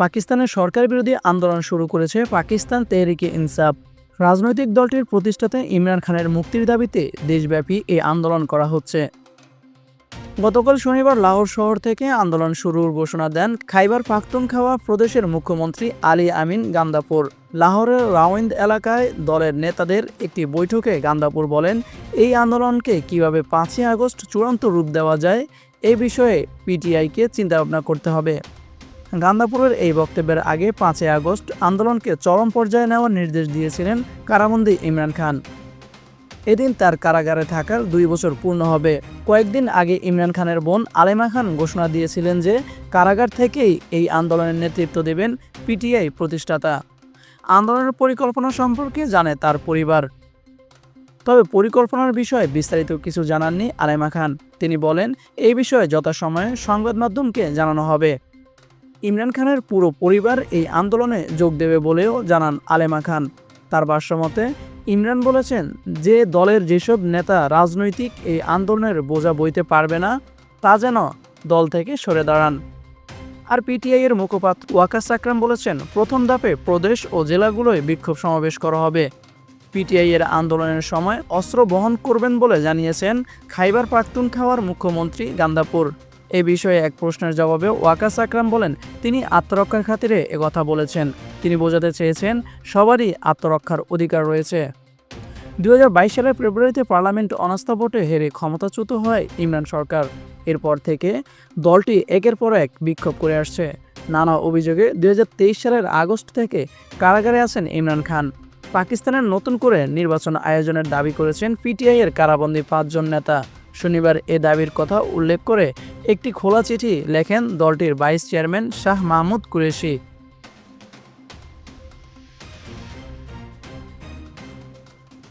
পাকিস্তানের সরকার বিরোধী আন্দোলন শুরু করেছে পাকিস্তান তেহরিকে ইনসাফ। রাজনৈতিক দলটির প্রতিষ্ঠাতা ইমরান খানের মুক্তির দাবিতে দেশব্যাপী এই আন্দোলন করা হচ্ছে। গতকাল শনিবার লাহোর শহর থেকে আন্দোলন শুরুর ঘোষণা দেন খাইবার পাখতুনখাওয়া প্রদেশের মুখ্যমন্ত্রী আলী আমিন গান্দাপুর লাহোরের রাওয়েন্দ এলাকায় দলের নেতাদের একটি বৈঠকে গান্দাপুর বলেন, এই আন্দোলনকে কীভাবে পাঁচই আগস্ট চূড়ান্ত রূপ দেওয়া যায়, এ বিষয়ে পিটিআইকে চিন্তাভাবনা করতে হবে। গান্দাপুরের এই বক্তব্যের আগে পাঁচই আগস্ট আন্দোলনকে চরম পর্যায়ে নেওয়ার নির্দেশ দিয়েছিলেন কারাবন্দী ইমরান খান। এদিন তার কারাগারে থাকার দুই বছর পূর্ণ হবে। কয়েকদিন আগে ইমরান খানের বোন আলেমা খান ঘোষণা দিয়েছিলেন যে কারাগার থেকেই এই আন্দোলনের নেতৃত্ব দেবেন পিটিআই প্রতিষ্ঠাতা। আন্দোলনের পরিকল্পনা সম্পর্কে জানে তার পরিবার। তবে পরিকল্পনার বিষয়ে বিস্তারিত কিছু জানাননি আলেমা খান। তিনি বলেন, এই বিষয়ে যথাসময়ে সংবাদ মাধ্যমকে জানানো হবে। ইমরান খানের পুরো পরিবার এই আন্দোলনে যোগ দেবে বলেও জানান আলেমা খান। তার ভাষ্যমতে ইমরান বলেছেন, যে দলের যেসব নেতা রাজনৈতিক এই আন্দোলনের বোঝা বইতে পারবে না, তা যেন দল থেকে সরে দাঁড়ান। আর পিটিআই এর মুখপাত্র ওয়াকাস আকরাম বলেছেন, প্রথম ধাপে প্রদেশ ও জেলাগুলোয় বিক্ষোভ সমাবেশ করা হবে। পিটিআই এর আন্দোলনের সময় অস্ত্র বহন করবেন বলে জানিয়েছেন খাইবার পাখতুনখাওয়ার মুখ্যমন্ত্রী গান্দাপুর এ বিষয়ে এক প্রশ্নের জবাবে ওয়াকাস আকরাম বলেন, তিনি আত্মরক্ষার খাতিরে একথা বলেছেন। তিনি বোঝাতে চেয়েছেন, সবারই আত্মরক্ষার অধিকার রয়েছে। দুই হাজার বাইশ সালের ফেব্রুয়ারিতে পার্লামেন্ট অনাস্থা ভোটে হেরে ক্ষমতাচ্যুত হয় ইমরান সরকার। এরপর থেকে দলটি একের পর এক বিক্ষোভ করে আসছে। নানা অভিযোগে দুই হাজার তেইশ সালের আগস্ট থেকে কারাগারে আছেন ইমরান খান। পাকিস্তানের নতুন করে নির্বাচন আয়োজনের দাবি করেছেন পিটিআই এর কারাবন্দী পাঁচজন নেতা। শনিবার এ দাবির কথা উল্লেখ করে একটি খোলা চিঠি লেখেন দলটির ভাইস চেয়ারম্যান শাহ মাহমুদ কুরেশি।